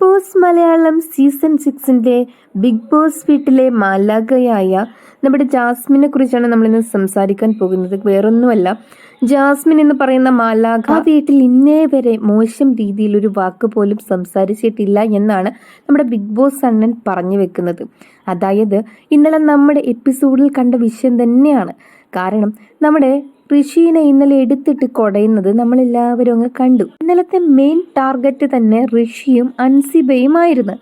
Boss Malayalam season സിക്സിന്റെ big boss വീട്ടിലെ മാലാഖയായ നമ്മുടെ ജാസ്മിനെ കുറിച്ചാണ് നമ്മളിന്ന് സംസാരിക്കാൻ പോകുന്നത്. വേറൊന്നുമല്ല ജാസ്മിൻ എന്ന് പറയുന്ന മാലാഖ ആ വീട്ടിൽ ഇന്നേ വരെ മോശം രീതിയിൽ ഒരു വാക്ക് പോലും സംസാരിച്ചിട്ടില്ല എന്നാണ് നമ്മുടെ ബിഗ് ബോസ് അണ്ണൻ പറഞ്ഞു വെക്കുന്നത്. അതായത് ഇന്നലെ നമ്മുടെ എപ്പിസോഡിൽ കണ്ട വിഷയം തന്നെയാണ്. കാരണം നമ്മുടെ ഋഷീനെ ഇന്നലെ എടുത്തിട്ട് കൊടയുന്നത് നമ്മളെല്ലാവരും അങ്ങ് കണ്ടു. ഇന്നലത്തെ മെയിൻ ടാർഗറ്റ് തന്നെ ഋഷിയും അൻസിബയുമായിരുന്നു.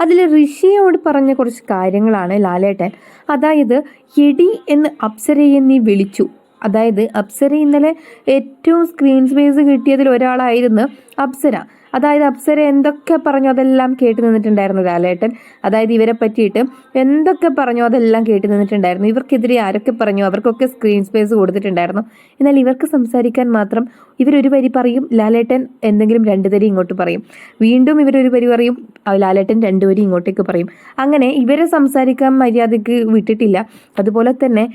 അതിൽ ഋഷിയോട് പറഞ്ഞ കുറച്ച് കാര്യങ്ങളാണ് ലാലേട്ടൻ. അതായത് എടി എന്ന് അപ്സരയെ നീ വിളിച്ചു. അതായത് അപ്സര ഇന്നലെ ഏറ്റവും സ്ക്രീൻ സ്പേസ് കിട്ടിയതിൽ ഒരാളായിരുന്നു അപ്സര. അതായത് അപ്സര എന്തൊക്കെ പറഞ്ഞു അതെല്ലാം കേട്ട് നിന്നിട്ടുണ്ടായിരുന്നു ലാലേട്ടൻ. അതായത് ഇവരെ പറ്റിയിട്ട് എന്തൊക്കെ പറഞ്ഞു അതെല്ലാം കേട്ട് നിന്നിട്ടുണ്ടായിരുന്നു. ഇവർക്കെതിരെ ആരൊക്കെ പറഞ്ഞു അവർക്കൊക്കെ സ്ക്രീൻ സ്പേസ് കൊടുത്തിട്ടുണ്ടായിരുന്നു. എന്നാൽ ഇവർക്ക് സംസാരിക്കാൻ മാത്രം ഇവരൊരു വരി പറയും ലാലേട്ടൻ എന്തെങ്കിലും രണ്ട് തരി ഇങ്ങോട്ട് പറയും. വീണ്ടും ഇവരൊരു വരി പറയും ലാലേട്ടൻ രണ്ട് വരി ഇങ്ങോട്ടേക്ക് പറയും. അങ്ങനെ ഇവരെ സംസാരിക്കാൻ മര്യാദയ്ക്ക് വിട്ടിട്ടില്ല. അതുപോലെ തന്നെ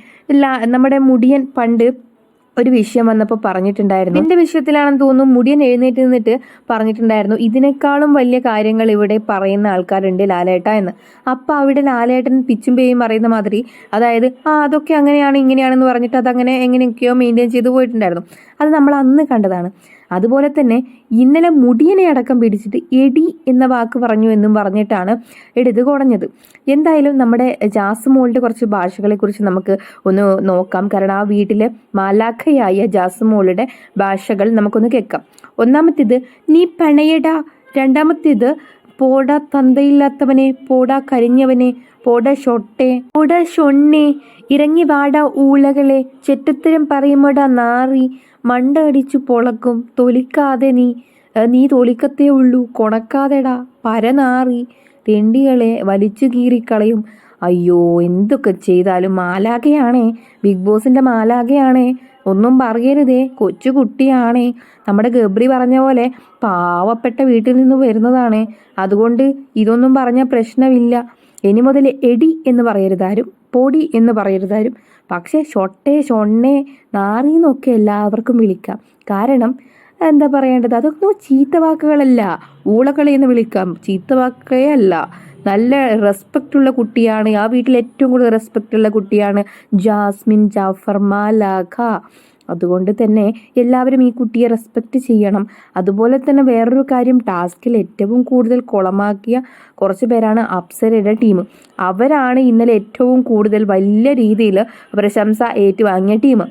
നമ്മുടെ മുടിയൻ പണ്ട് ഒരു വിഷയം വന്നപ്പോൾ പറഞ്ഞിട്ടുണ്ടായിരുന്നു. എന്റെ വിഷയത്തിലാണെന്ന് തോന്നുന്നു മുടിയൻ എഴുന്നേറ്റ് നിന്നിട്ട് പറഞ്ഞിട്ടുണ്ടായിരുന്നു. ഇതിനേക്കാളും വലിയ കാര്യങ്ങൾ ഇവിടെ പറയുന്ന ആൾക്കാരുണ്ട് ലാലേട്ട എന്ന്. അപ്പൊ അവിടെ ലാലേട്ടൻ പിച്ചും പേയും പറയുന്ന മാതിരി അതായത് ആ അതൊക്കെ അങ്ങനെയാണ് ഇങ്ങനെയാണെന്ന് പറഞ്ഞിട്ട് അതങ്ങനെ എങ്ങനെയൊക്കെയോ മെയിന്റെയിൻ ചെയ്തു പോയിട്ടുണ്ടായിരുന്നു. അത് നമ്മൾ അന്ന് കണ്ടതാണ്. അതുപോലെ തന്നെ ഇന്നലെ മുടിയനെ അടക്കം പിടിച്ചിട്ട് എടി എന്ന വാക്ക് പറഞ്ഞു എന്നും പറഞ്ഞിട്ടാണ് എടുത്ത് കുറഞ്ഞത് എന്തായാലും നമ്മുടെ ജാസുമോളുടെ കുറച്ച് ഭാഷകളെ കുറിച്ച് നമുക്ക് ഒന്ന് നോക്കാം. കാരണം ആ വീട്ടിലെ മാലാഖയായ ജാസുമോളുടെ ഭാഷകൾ നമുക്കൊന്ന് കേൾക്കാം. ഒന്നാമത്തേത് നീ പണയടാ. രണ്ടാമത്തേത് പോടാ തന്തയില്ലാത്തവനെ പോടാ കരിഞ്ഞവനെ പോടാ ഷൊട്ടെ പോടാ ഷൊണ്ണെ ഇറങ്ങി വാടാ ഊളകളെ ചെറ്റത്തരം പറയുമ്പോടാ നാറി മണ്ട അടിച്ചു പൊളക്കും തൊലിക്കാതെ നീ നീ തൊലിക്കത്തേ ഉള്ളൂ കൊണക്കാതെടാ പരനാറി തെണ്ടികളെ വലിച്ചു കീറിക്കളയും. അയ്യോ എന്തൊക്കെ ചെയ്താലും മാലാഖയാണേ ബിഗ് ബോസിന്റെ മാലാഖയാണേ. ഒന്നും പറയരുതേ. കൊച്ചു കുട്ടിയാണേ. നമ്മുടെ ഗബ്രി പറഞ്ഞ പോലെ പാവപ്പെട്ട വീട്ടിൽ നിന്ന് വരുന്നതാണ്. അതുകൊണ്ട് ഇതൊന്നും പറഞ്ഞ പ്രശ്നമില്ല. ഇനി മുതൽ എടി എന്ന് പറയരുതാരും പൊടി എന്ന് പറയരുതാരും. പക്ഷേ ഷൊട്ടെ ഷൊണ്ണേ നാറി എന്നൊക്കെ എല്ലാവർക്കും വിളിക്കാം. കാരണം എന്താ പറയേണ്ടത്? അതൊന്നും ചീത്ത വാക്കുകളല്ല. ഊളകളെ എന്ന് വിളിക്കാം. ചീത്ത വാക്കേ അല്ല. നല്ല റെസ്പെക്റ്റ് ഉള്ള കുട്ടിയാണ്. ആ വീട്ടിൽ ഏറ്റവും കൂടുതൽ റെസ്പെക്റ്റ് ഉള്ള കുട്ടിയാണ് ജാസ്മിൻ ജാഫർ മാലാഖ. അതുകൊണ്ട് തന്നെ എല്ലാവരും ഈ കുട്ടിയെ റെസ്പെക്റ്റ് ചെയ്യണം. അതുപോലെ തന്നെ വേറൊരു കാര്യം ടാസ്കിൽ ഏറ്റവും കൂടുതൽ കുളമാക്കിയ കുറച്ച് പേരാണ് അപ്സരയുടെ ടീം അവരാണ് ഇന്നലെ ഏറ്റവും കൂടുതൽ വലിയ രീതിയിൽ പ്രശംസ ഏറ്റുവാങ്ങിയ ടീം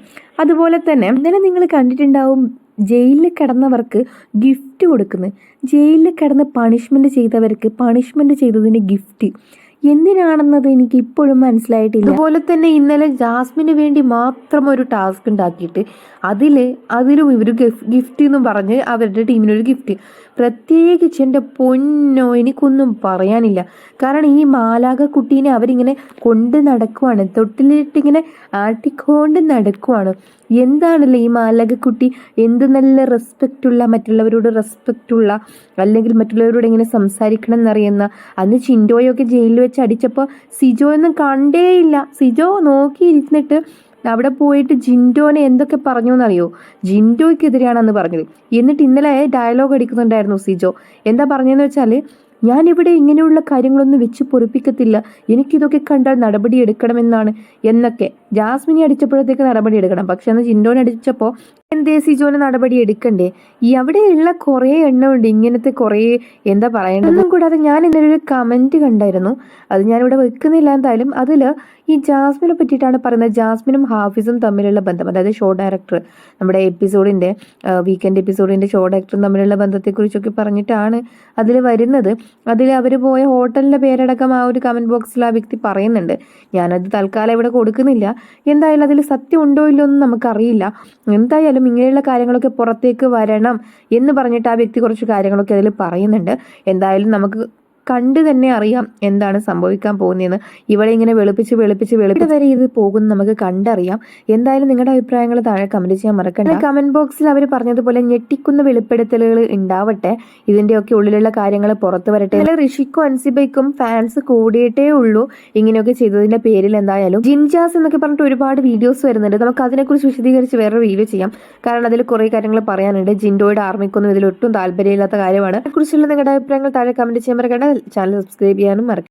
അതുപോലെ തന്നെ ഇന്നലെ നിങ്ങൾ കണ്ടിട്ടുണ്ടാവും ജയിലിൽ കിടന്നവർക്ക് ഗിഫ്റ്റ് കൊടുക്കുന്നത് ജയിലിൽ കിടന്ന് പണിഷ്മെന്റ് ചെയ്തവർക്ക് പണിഷ്മെന്റ് ചെയ്തതിന് ഗിഫ്റ്റ് എന്തിനാണെന്നത് എനിക്ക് ഇപ്പോഴും മനസ്സിലായിട്ടില്ല. അതുപോലെ തന്നെ ഇന്നലെ ജാസ്മിന് വേണ്ടി മാത്രം ഒരു ടാസ്ക് ഉണ്ടാക്കിയിട്ട് അതിൽ അതിലും ഇവർ ഗിഫ്റ്റ് എന്ന് പറഞ്ഞ് അവരുടെ ടീമിനൊരു ഗിഫ്റ്റ്. പ്രത്യേകിച്ച് എന്റെ പൊന്നോ എനിക്കൊന്നും പറയാനില്ല. കാരണം ഈ മാലാക കുട്ടീനെ അവരിങ്ങനെ കൊണ്ട് നടക്കുവാണ്. തൊട്ടിലിട്ടിങ്ങനെ ആട്ടിക്കൊണ്ട് നടക്കുവാണ്. എന്താണല്ലോ ഈ മാലകക്കുട്ടി എന്ത് നല്ല റെസ്പെക്റ്റ് ഉള്ള മറ്റുള്ളവരോട് റെസ്പെക്റ്റ് ഉള്ള അല്ലെങ്കിൽ മറ്റുള്ളവരോട് എങ്ങനെ സംസാരിക്കണം എന്നറിയുന്ന അന്ന് ചിൻഡോയൊക്കെ ജയിലിൽ വെച്ച് അടിച്ചപ്പോൾ സിജോ ഒന്നും കണ്ടേയില്ല. സിജോ നോക്കിയിരുന്നിട്ട് അവിടെ പോയിട്ട് ജിൻഡോനെ എന്തൊക്കെ പറഞ്ഞു എന്നറിയോ ജിൻഡോയ്ക്കെതിരെയാണെന്ന് പറഞ്ഞത്. എന്നിട്ട് ഇന്നലെ ഡയലോഗ് അടിക്കുന്നുണ്ടായിരുന്നു സിജോ. എന്താ പറഞ്ഞതെന്ന് വെച്ചാൽ ഞാനിവിടെ ഇങ്ങനെയുള്ള കാര്യങ്ങളൊന്നും വെച്ച് പൊറിപ്പിക്കത്തില്ല. എനിക്കിതൊക്കെ കണ്ടാൽ നടപടി എടുക്കണമെന്നാണ് എന്നൊക്കെ. ജാസ്മിനെ അടിച്ചപ്പോഴത്തേക്ക് നടപടി എടുക്കണം. പക്ഷെ അന്ന് ജിൻഡോനെ അടിച്ചപ്പോൾ എന്തേ സിജോന് നടപടി എടുക്കണ്ടേ? ഈ അവിടെയുള്ള കുറേ എണ്ണമുണ്ട് ഇങ്ങനത്തെ കുറേ എന്താ പറയേണ്ടത് ഒന്നും കൂടാതെ ഞാൻ ഇന്നലെ ഒരു കമന്റ് കണ്ടായിരുന്നു. അത് ഞാനിവിടെ വെക്കുന്നില്ല എന്തായാലും. അതിൽ ഈ ജാസ്മിനെ പറ്റിയിട്ടാണ് പറയുന്നത്. ജാസ്മിനും ഹാഫിസും തമ്മിലുള്ള ബന്ധം. അതായത് ഷോ ഡയറക്ടർ നമ്മുടെ എപ്പിസോഡിന്റെ വീക്കെൻഡ് എപ്പിസോഡിന്റെ ഷോ ഡയറക്ടറും തമ്മിലുള്ള ബന്ധത്തെക്കുറിച്ചൊക്കെ പറഞ്ഞിട്ടാണ് അതിൽ വരുന്നത്. അതിൽ അവർ പോയ ഹോട്ടലിന്റെ പേരടക്കം ആ ഒരു കമന്റ് ബോക്സിൽ ആ വ്യക്തി പറയുന്നുണ്ട്. ഞാനത് തൽക്കാലം ഇവിടെ കൊടുക്കുന്നില്ല. എന്തായാലും അതിൽ സത്യം ഉണ്ടോ ഇല്ലോ എന്ന് നമുക്കറിയില്ല. എന്തായാലും ഇങ്ങനെയുള്ള കാര്യങ്ങളൊക്കെ പുറത്തേക്ക് വരണം എന്ന് പറഞ്ഞിട്ട് ആ വ്യക്തി കുറച്ച് കാര്യങ്ങളൊക്കെ അതിൽ പറയുന്നുണ്ട്. എന്തായാലും നമുക്ക് കണ്ടു തന്നെ അറിയാം എന്താണ് സംഭവിക്കാൻ പോകുന്നതെന്ന്. ഇവിടെ ഇങ്ങനെ വെളുപ്പിച്ച് വെളുപ്പിച്ച് വെളുപ്പിച്ച് വരെ ഇത് പോകുന്നു നമുക്ക് കണ്ടറിയാം. എന്തായാലും നിങ്ങളുടെ അഭിപ്രായങ്ങൾ താഴെ കമന്റ് ചെയ്യാൻ മറക്കണ്ട. കമന്റ് ബോക്സിൽ അവർ പറഞ്ഞതുപോലെ ഞെട്ടിക്കുന്ന വെളിപ്പെടുത്തലുകൾ ഉണ്ടാവട്ടെ. ഇതിന്റെയൊക്കെ ഉള്ളിലുള്ള കാര്യങ്ങൾ പുറത്തു വരട്ടെ. അല്ലെങ്കിൽ ഋഷിക്കും അൻസിബയ്ക്കും ഫാൻസ് കൂടിയിട്ടേ ഉള്ളൂ. ഇങ്ങനെയൊക്കെ ചെയ്തതിന്റെ പേരിൽ എന്തായാലും. ജിൻജാസ് എന്നൊക്കെ പറഞ്ഞിട്ട് ഒരുപാട് വീഡിയോസ് വരുന്നുണ്ട്. നമുക്ക് അതിനെക്കുറിച്ച് വിശദീകരിച്ച് വേറൊരു വീഡിയോ ചെയ്യാം. കാരണം അതിൽ കുറേ കാര്യങ്ങൾ പറയാനുണ്ട്. ജിൻഡോയുടെ ആർമിക്കൊന്നും ഇതിൽ ഒട്ടും താല്പര്യമില്ലാത്ത കാര്യമാണ്. അതിനെക്കുറിച്ചുള്ള നിങ്ങളുടെ അഭിപ്രായങ്ങൾ താഴെ കമന്റ് ചെയ്യാൻ മറക്കണ്ട. ചാനൽ സബ്സ്ക്രൈബ് ചെയ്യാനും മറക്കണ്ട